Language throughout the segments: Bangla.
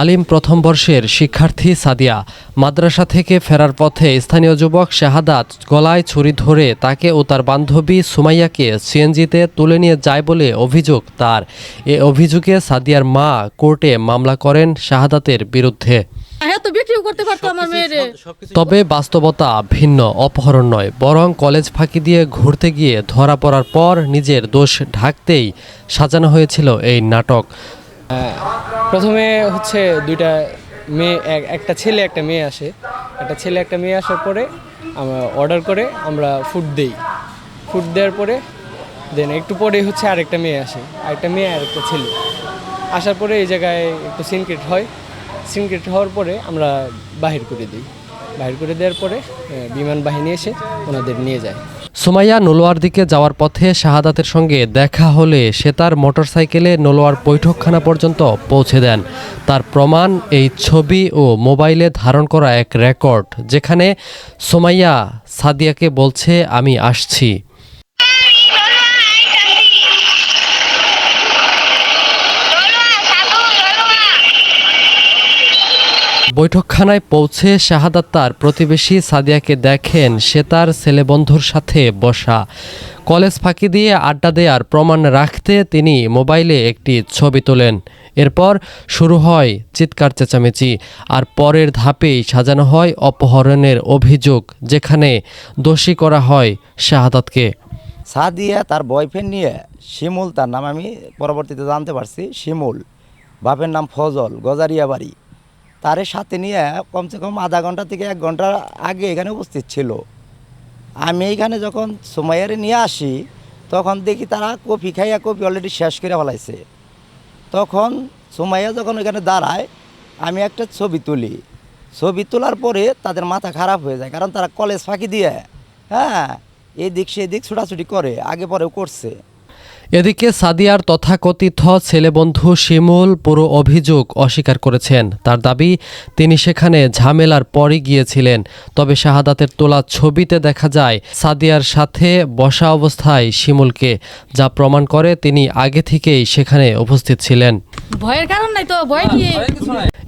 আলিম প্রথম বর্ষের শিক্ষার্থী সাদিয়া মাদ্রাসা থেকে ফেরার পথে স্থানীয় যুবক শাহাদাত গলায় ছুরি ধরে তাকে ও তার বান্ধবী সুমাইয়াকে সিএনজিতে তুলে নিয়ে যায় বলে অভিযোগ তার। এ অভিযোগে সাদিয়ার মা কোর্টে মামলা করেন শাহাদাতের বিরুদ্ধে। হ্যাঁ তো বিক্রিও করতে পারতো আমার মেয়েরে। তবে বাস্তবতা ভিন্ন অপহরণ নয় বরং কলেজ ফাঁকি দিয়ে ঘুরতে গিয়ে ধরা পড়ার পর নিজের দোষ ঢাকতেই সাজানো হয়েছিল এই নাটক। প্রথমে হচ্ছে দুইটা মেয়ে, এক- একটা ছেলে, একটা মেয়ে আসে। একটা ছেলে, একটা মেয়ে আসার পরে আমরা অর্ডার করে আমরা ফুড দেই। ফুড দেওয়ার পরে দেন একটু পরে হচ্ছে আরেকটা মেয়ে আসে, আরেকটা মেয়ে আর একটা ছেলে। আসার পরে এই জায়গায় একটু সিনক্রেট হয়। সিনক্রেট হওয়ার পরে আমরা বাহির করে দিই। বাহির করে দেওয়ার পরে বিমান বাহিনী এসে ওনাদের নিয়ে যায়। সুমাইয়া নোলোয়ার দিকে যাওয়ার পথে শাহাদাতের সঙ্গে দেখা হলে সে তার মোটরসাইকেলে নোলোয়ার বৈঠকখানা পর্যন্ত পৌঁছে দেন। তার প্রমাণ, এই ছবি ও মোবাইলে ধারণ করা এক রেকর্ড, যেখানে সোমাইয়া সাদিয়াকে বলছে, আমি আসছি। বৈঠকখানায় পৌঁছে শাহাদাত তার প্রতিবেশী সাদিয়াকে দেখেন সে তার ছেলে বন্ধুর সাথে বসা। কলেজ ফাঁকি দিয়ে আড্ডা দেওয়ার প্রমাণ রাখতে তিনি মোবাইলে একটি ছবি তোলেন। এরপর শুরু হয় চিৎকার চেঁচামেচি আর পরের ধাপেই সাজানো হয় অপহরণের অভিযোগ, যেখানে দোষী করা হয় শাহাদাতকে। সাদিয়া তার বয়ফ্রেন্ড নিয়ে শিমুল তার নাম আমি পরবর্তীতে জানতে পারছি, শিমুল। বাপের নাম ফজল গজারিয়া বাড়ি তার সাথে নিয়ে কমসে কম আধা ঘণ্টা থেকে এক ঘণ্টা আগে এখানে উপস্থিত ছিল। আমি এখানে যখন সুমাইয়ারে নিয়ে আসি, তখন দেখি তারা কফি খাইয়া কফি অলরেডি শেষ করে ফেলাইছে। তখন সুমাইয়া যখন ওইখানে দাঁড়ায়, আমি একটা ছবি তুলি। ছবি তোলার পরে তাদের মাথা খারাপ হয়ে যায়, কারণ তারা কলেজ ফাঁকি দিয়ে হ্যাঁ এই দিক সেই দিক ছোটাছুটি করে, আগে পরেও করছে। এদিকে সাদিয়ার তথাকথিত ছেলেবন্ধু শিমুল পুরো অভিযোগ অস্বীকার করেছেন। তার দাবি, তিনি সেখানে ঝামেলার পরই গিয়েছিলেন, তবে শাহাদাতের তোলা ছবিতে দেখা যায়, সাদিয়ার সাথে বসা অবস্থায় শিমুলকে, যা প্রমাণ করে তিনি আগে থেকেই সেখানে উপস্থিত ছিলেন। ভয়ের কারণ নাই তো ভয় কি?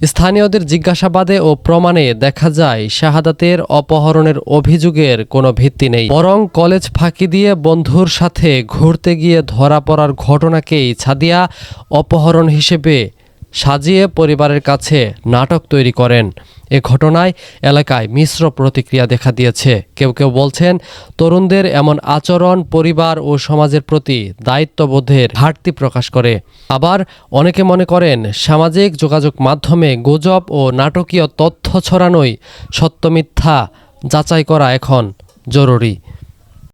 স্থানীয়দের জিজ্ঞাসাবাদে ও প্রমাণে দেখা যায় শাহাদাতের অপহরণের অভিযোগের কোনো ভিত্তি নেই। বরং কলেজ ফাঁকি দিয়ে বন্ধুর সাথে ঘুরতে গিয়ে ধরা পড়ার ঘটনাকেই ছাদিয়া অপহরণ হিসেবে সাজিয়ে পরিবারের কাছে নাটক তৈরি করেন। এ ঘটনায় এলাকায় মিশ্র প্রতিক্রিয়া দেখা দিয়েছে। কেউ কেউ বলছেন, তরুণদের এমন আচরণ পরিবার ও সমাজের প্রতি দায়িত্ববোধের ঘাটতি প্রকাশ করে। আবার অনেকে মনে করেন, সামাজিক যোগাযোগ মাধ্যমে গুজব ও নাটকীয় তথ্য ছড়ানোই সত্য মিথ্যা যাচাই করা এখন জরুরি।